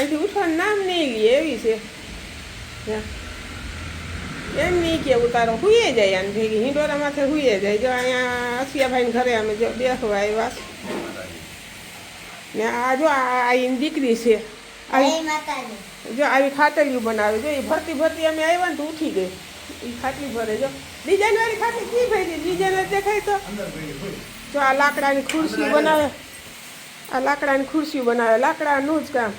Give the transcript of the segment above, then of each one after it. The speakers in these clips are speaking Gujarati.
અહીંથી ઉઠવાનું નામ નહીં લે એવી છે. એમ નહીં કે ઉતારો હુઈએ જાય આને ભેગી હિંડોરા માથે હુઈએ જાય જો અહીંયા અસિયાભાઈને ઘરે અમે જો બેસવા આવ્યા. ને આ જો આ એની દીકરી છે જો આવી ખાટલીઓ બનાવે જો એ ભરતી ભરતી અમે આવ્યા ને તો ઉઠી ગઈ એ ખાટલી ભરે જો ડિઝાઇન વાળી ખાટલી કી ભાઈ ડિઝાઇન જ દેખાય તો જો આ લાકડાની ખુરશી બનાવે આ લાકડાની ખુરશી બનાવે લાકડાનું જ કામ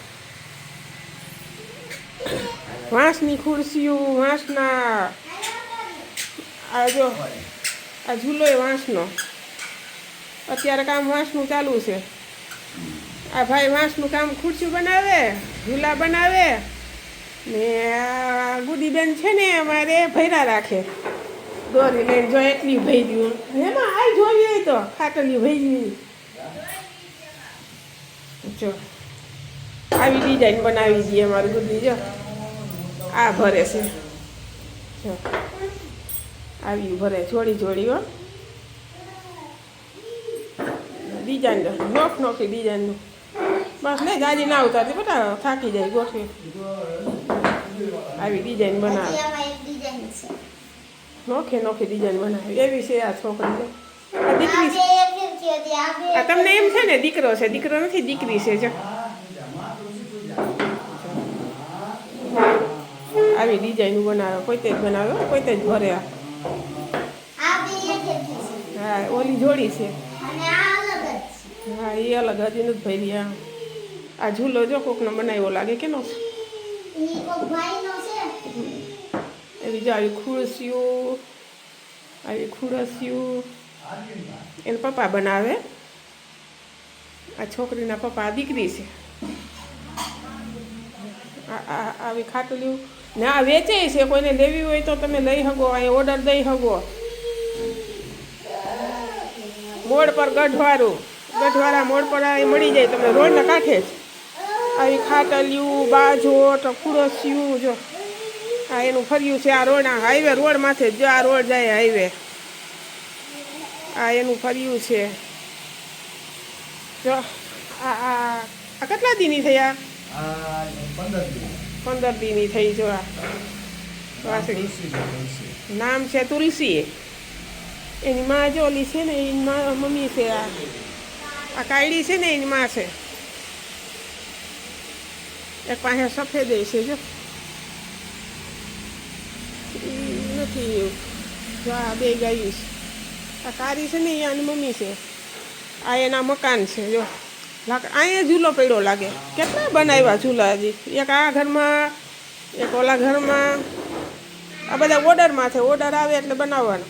વાંસની ખુરશીઓ, વાંસના આ જો, આ ઝૂલો એ વાંસનો. અત્યારે કામ વાંસનું ચાલુ છે. આ ભાઈ વાંસનું કામ ખુરશી બનાવે, ઝૂલા બનાવે. ને આ ગુડીબેન છે ને, અમારે ભૈરા રાખે. દોરી લઈને જો એટલી ભઈ ગયું. એમાં આ જોવી હોય તો, ખાટલી ભઈ જો, આવી ડિઝાઇન બનાવી દઈએ અમારી ગુડી જો. આ ભરે છે. જો. આવી ભરે જોડી જોડી હો. ડિઝાઇન નોખ નોખી ડિઝાઇનનું બસ ને ગાડી ના ઉતારતી બધા થાકી જાય ગોઠવી. આવી ડિઝાઇન બનાવે. નોખે નોખી ડિઝાઇન બનાવે. એવી છે આ છોકરી આ દીકરી તમને એમ છે ને દીકરો છે. દીકરો નથી દીકરી છે જો. આવી ડિઝાઇન બનાવે. પોતે જ બનાવે પોતે જ ભરે હા, ઓલી જોડી છે. હા એ અલગ હજી નથી ભરી આ આ ઝૂલો જો કોકનો બનાવ્યો લાગે કેનો એવી જો આવી ખુરશીઓ આવી ખુરશીઓ. એના પપ્પા બનાવે. આ છોકરીના પપ્પા દીકરી છે. આવી ખાટલીઓ ને આ વેચે છે, કોઈને લેવી હોય તો તમે લઈ શકો અહીં ઓર્ડર દઈ શકો. મોડ પર ગઢવાળું ગઢવાળા મોડ પર આ મળી જાય, તમને રોડના કાંઠે જ. આવી ખાટલિયું બાજોટ ખુરશીયું જો. આ એનું ફર્યું છે, આ રોડ, આ હાઈવે રોડ માથે જ આ રોડ જાય હાઈવે આ એનું ફર્યું છે. જો, આ આ કેટલા દીની થયા? પંદર પંદર દીની થઈ જો વાસળી. નામ છે તુલસી એની માં જો ઓલી છે ને, એની માં મમ્મી છે આ. આ કાયડી છે ને, એની માં છે. એક પાસે સફેદ છે, જો. નથી જો આ બે ગાયું છે. આ કારી છે ને એની મમ્મી છે. આ એના મકાન છે, જો. લાગ. અહીંયા ઝૂલો પડ્યો લાગે. કેટલા બનાવ્યા ઝૂલા હજી? એક આ ઘરમાં, એક ઓલા ઘરમાં. આ બધા ઓર્ડરમાં છે. ઓર્ડર આવે એટલે બનાવવાનું.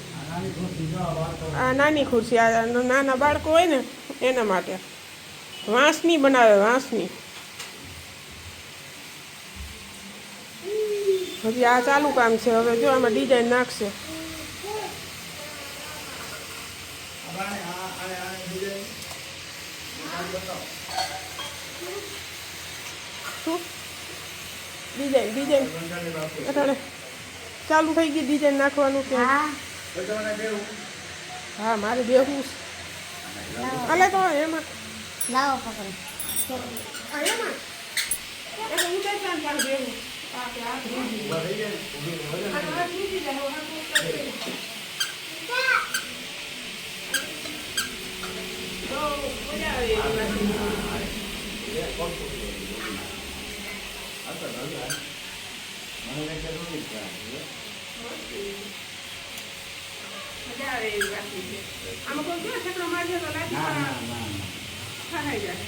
આ નાની ખુરશી, આ નાના બાળકો હોય ને, એના માટે. વાંસની બનાવે, વાંસની. હજી આ ચાલુ કામ છે. હવે જો આમાં ડિઝાઇન નાખશે. શું ડિઝાઇન ડિઝાઇન અટાણે. ચાલુ થઈ ગઈ ડિઝાઇન નાખવાનું કે? હા. હા મારે બેહું છે. અલે તો એમાં. લાવો પકડો. આ એમાં એટલે હું કઈ કામ ચાલુ બેહવું આ કે આ ધ્રુજી. આ તો આ ધ્રુજી જાય, હવે આ તો કરી દે. તો મજા આવે એવી વાતની. મજા આવે એવી વાતની છે. આમાં કોઈ કેવો છકડો મારજો તો લાઠી પણ ખાઈ જાય.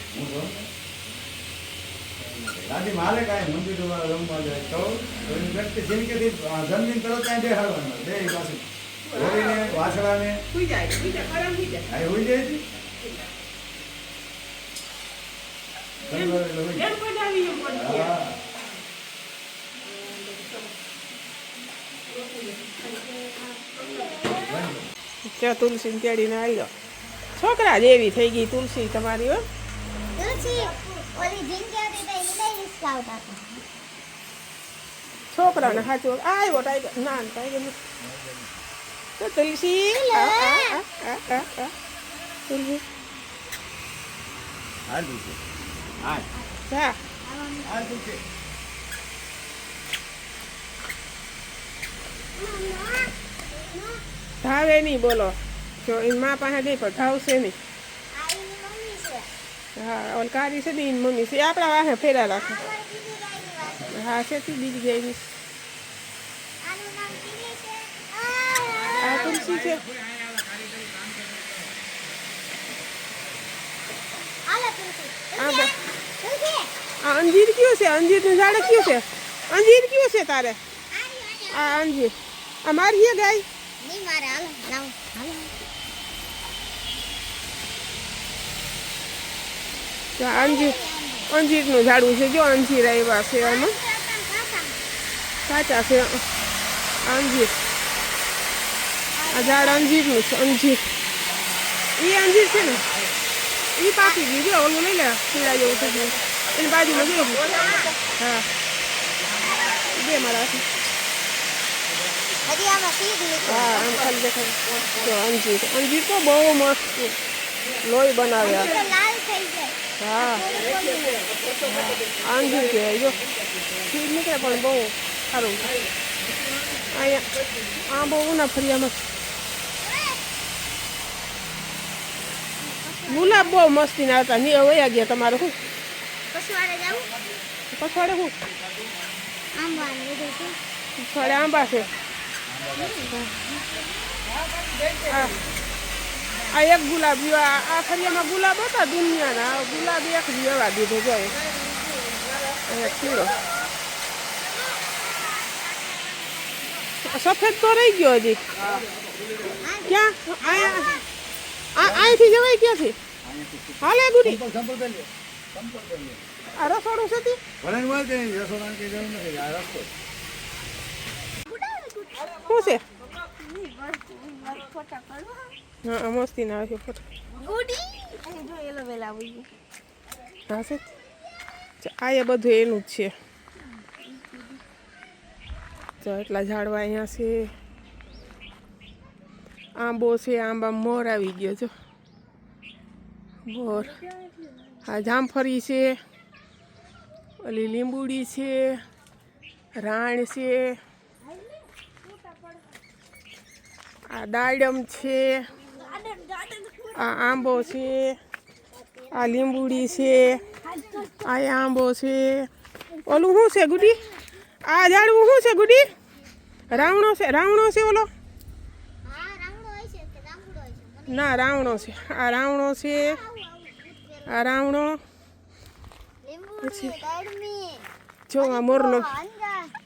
રાજી માલે કાંઈ મંદિરમાં રમવા જાય તો એની વ્યક્તિ જિંદગીથી જમીન તરત ત્યાં બેહાડવાનું બે પાસે હોળીને વાસળાને સુઈ જાય સુઈ જાય ગરમ થઈ જાય આ હોઈ જાય છે એમ ગરબા એટલે હોય. એમ કોઈ આવી ગયો પડી ગયા. હા ત્યાં તુલસી તેડીને આવ્યો છોકરા જેવી થઈ ગઈ તુલસી તમારી હો. તુલસી છોકરાને સાચું આવ્યો ટાઈગર. ના ટાઈગર તો તુલસી આ, આ, છે હાલ જા નહીં બોલો. જો એની મા પાસે જઈ પણ ધાવશે નહીં. હા ઓલ કારી છે ને એની મમ્મી છે. આપણા વાહે ફેરા રાખે. હા છે તી બીજી ગઈ આ તુલસી છે. આ આ અંજીર કયું છે? અંજીરનું ઝાડ કયું છે? અંજીર કયું છે તારે? આ અંજીર. આ મારી હે ગાય? તો અંજીર, અંજીરનું ઝાડું છે. જો અંજીર આવ્યા છે આમાં. કાચા છે. અંજીર. આ ઝાડ અંજીરનું છે, અંજીર. એ અંજીર છે ને? એ પાકી ગયું. જો ઓલું લઈ લે પીડા જેવું થઈ એની બાજુમાં જો હા બે મારા હા આમ ખાલી દેખાય જો અંજીર અંજીર તો બહુ મસ્ત લોહી બનાવ્યા હા અંજીર કહેવાય જો ખીર નીકળે પણ બહુ સારું અહીંયા આ બહુ ના ફરિયામાં ગુલાબ બહુ મસ્તી ના હતા ની વયા ગયા તમારું શું પછવાડે જાવું પછવાડે હું? છે. પછવાડે આંબા છે. આ એક ગુલાબ. આ ફરિયામાં ગુલાબ હતા દુનિયાના. ગુલાબ એક વ્યવા દીધો જાય અહીંયા ખીડો સફેદ તો રહી ગયો હજી. ક્યાં? આ અહીંથી જવાય ક્યાંથી? હાલે ગુડી આ રસોડું છે તી? ભલે વાત કરી રસોડાની કઈ જરૂર નથી આ રસ્તો શું છે? હા મસ્તી ના આવે ફોટો. ગુડી જો. એલો વેલા આવી હા છે આ એ બધું એનું જ છે. તો એટલા ઝાડવા અહીંયા છે. આંબો છે આંબા મોર આવી ગયો જો. મોર. હા જામફળી છે. ઓલી લીંબુડી છે, રાણ છે, આ દાડમ છે, આ આંબો છે, આ લીંબુડી છે, આ આંબો છે. ઓલું શું છે ગુડી? આ ઝાડવું શું છે ગુડી? રાવણો છે રાવણો છે ઓલો? ના, રાવણો છે. આ રાવણો છે. આ રાવણો દાડમી જો આ મોરલો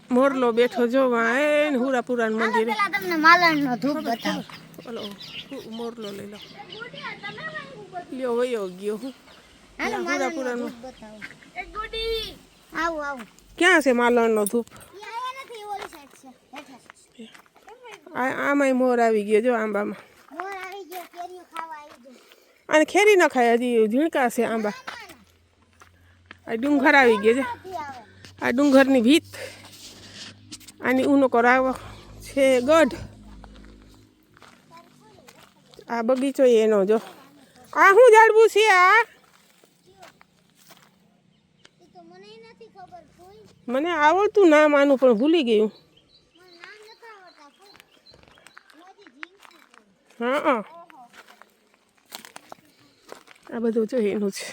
મોરલો બેઠો જો આ એ ને હુરાપુરા મંદિરે. તમને માલણનો ધૂપ બતાવો. ઓલો મોરલો લઈ લો લ્યો વયો ગયો હું. હુરાપુરા નો આવું આવું. ક્યાં છે માલણનો ધૂપ? આમાંય મોર આવી ગયો જો આંબામાં. અને ખેરી ન ખાય હજી ઝીણકા છે આંબા. આ ડુંગર આવી ગયો છે. આ ડુંગરની ભીત. આની ઊનો કરાવો છે ગઢ. આ બગીચો એનો જો. આ શું ઝાડવું છે આ? મને આવડતું નામ આનું પણ ભૂલી ગયું હા. આ બધું જો એનું છે.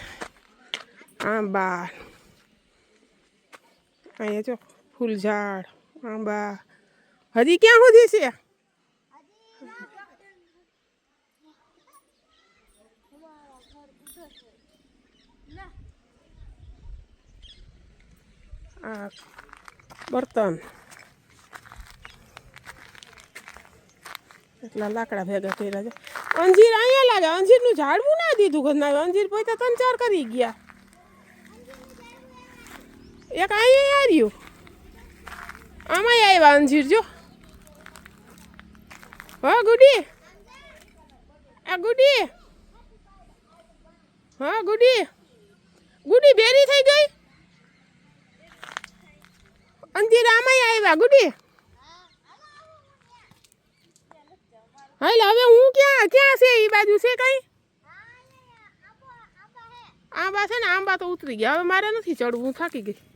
આંબા, અહીંયા જો ફૂલ ઝાડ આંબા. હજી ક્યાં સુધી છે? આ બર્તન. એટલા લાકડા ભેગા કર્યા છે. અંજીર અહીંયા લાગે. અંજીરનું ઝાડવું ના દીધું ઘરના. અંજીર પોતા ત્રણ ચાર કરી ગયા. એક અહીંયા આવ્યું આમાં આવ્યા અંજીર જો. હા, ગુડી. આ ગુડી. હા, ગુડી. ગુડી બેરી થઈ ગઈ. અંજીર આમાં આવ્યા ગુડી. હાલ, હવે હું ક્યાં? ક્યાં છે? એ બાજુ છે કઈ? આંબા છે ને, આંબા તો ઉતરી ગયા. હવે મારે નથી ચડવું થાકી ગઈ.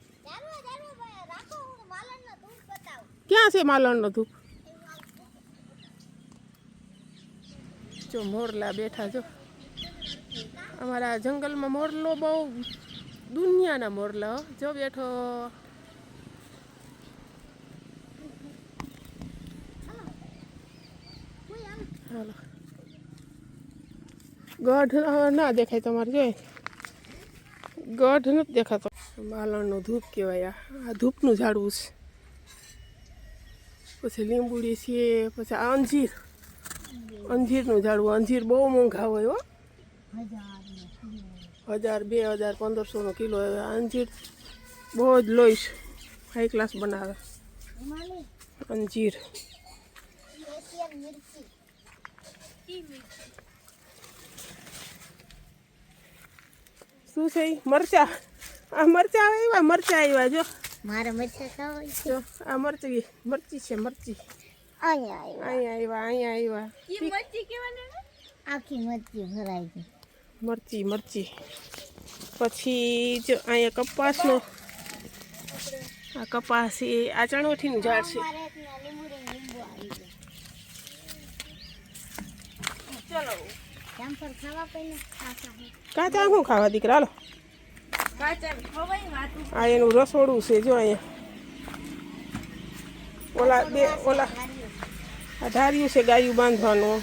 ક્યાં છે માલણનો ધૂપ જો મોરલા બેઠા જો. અમારા જંગલમાં મોરલો બહુ દુનિયાના મોરલા જો બેઠો. હાલો. ગઢ ના દેખાય તમારે જોઈએ ગઢ નથી દેખાતો. માલણનું ધૂપ કહેવાય આ ધૂપનું ઝાડવું છે. પછી લીંબુડી છે પછી અંજીર. અંજીરનું ઝાડવું, અંજીર બહુ મોંઘા હોય હો. હજાર બે, હજાર પંદરસોનો કિલો અંજીર બહુ જ લોહીશ. હાઈ ક્લાસ બનાવે. અંજીર. શું છે? મરચા. આ મરચા આવ્યા મરચા આવ્યા જો. મારે મરચા ખાવા છે. જો આ મરચી મરચી છે મરચી. અહીંયા આવ્યા. અહીંયા આવ્યા અહીંયા આવ્યા. આખી મરચી ભરાઈ ગઈ. મરચી મરચી. પછી જો અહીંયા કપાસનો. આ કપાસ એ આ ચણવઠીનું ઝાડ છે. મારે એક ના લીંબુડી લીંબુ આવી ચલો. ગયા જામફળ ખાવા પહેલા ખાતા હે શું ખાવા દીકરા? હાલો. આ એનું રસોડું છે જો અહીંયા. ઓલા બે ઓલા આ ધાર્યું છે ગાયું બાંધવાનું.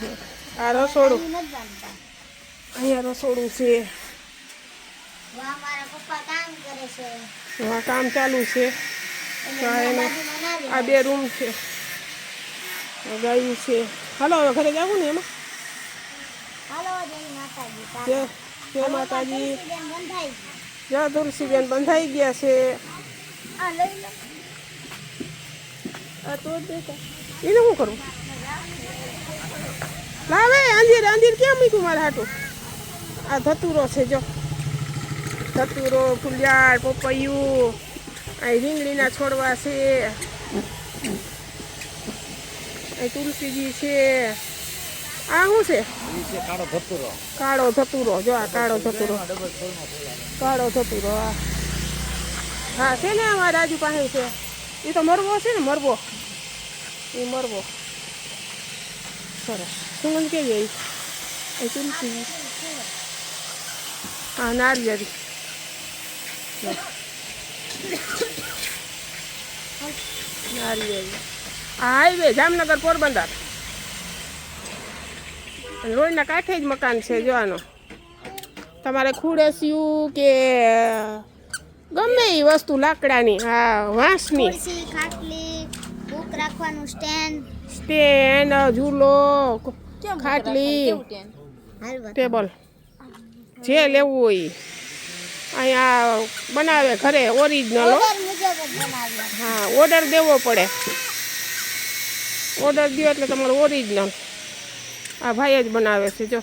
આ રસોડું. અહીંયા રસોડું છે. હા કામ ચાલુ છે. આ બે રૂમ છે. ગાયું છે. હાલો હવે ઘરે જવું ને એમાં? હાલો જય માતાજી. જય જય બેન બંધાઈ તુલસીબેન બંધાઈ ગયા છે. આ લઈ લો. આ તો જ એને શું કરવું? લાવે અંજીર અંજીર કેમ મૂક્યું મારે હાટું? આ ધતુરો છે જો. ધતુરો ફુલિયાળ પપૈયું આ રીંગણીના છોડવા છે. આ તુલસીજી છે. આ શું છે કાળો ધતુરો. કાળો ધતુરો જો આ કાળો ધતુરો. કાળો ધતુરો હા હા, છે ને અમારા રાજુ પાસે છે. એ તો મરવો છે ને, મરવો. એ મરવો. સરસ. સુગંધ કેવી આવી તુલસી હા નારિયેરી જો. આ હાઈવે જામનગર પોરબંદર. રોડના કાંઠે જ મકાન છે, જોવાનો. તમારે ખુડસિયું કે ગમે એ વસ્તુ લાકડાની હા વાંસની. ખાટલી બુક રાખવાનું સ્ટેન્ડ. સ્ટેન્ડ ઝૂલો ખાટલી ટેબલ. જે લેવું હોય. અહીંયા બનાવે ઘરે ઓરિજિનલ હા. ઓર્ડર દેવો પડે. ઓર્ડર દો એટલે તમારું ઓરિજિનલ આ ભાઈ જ બનાવે છે જો.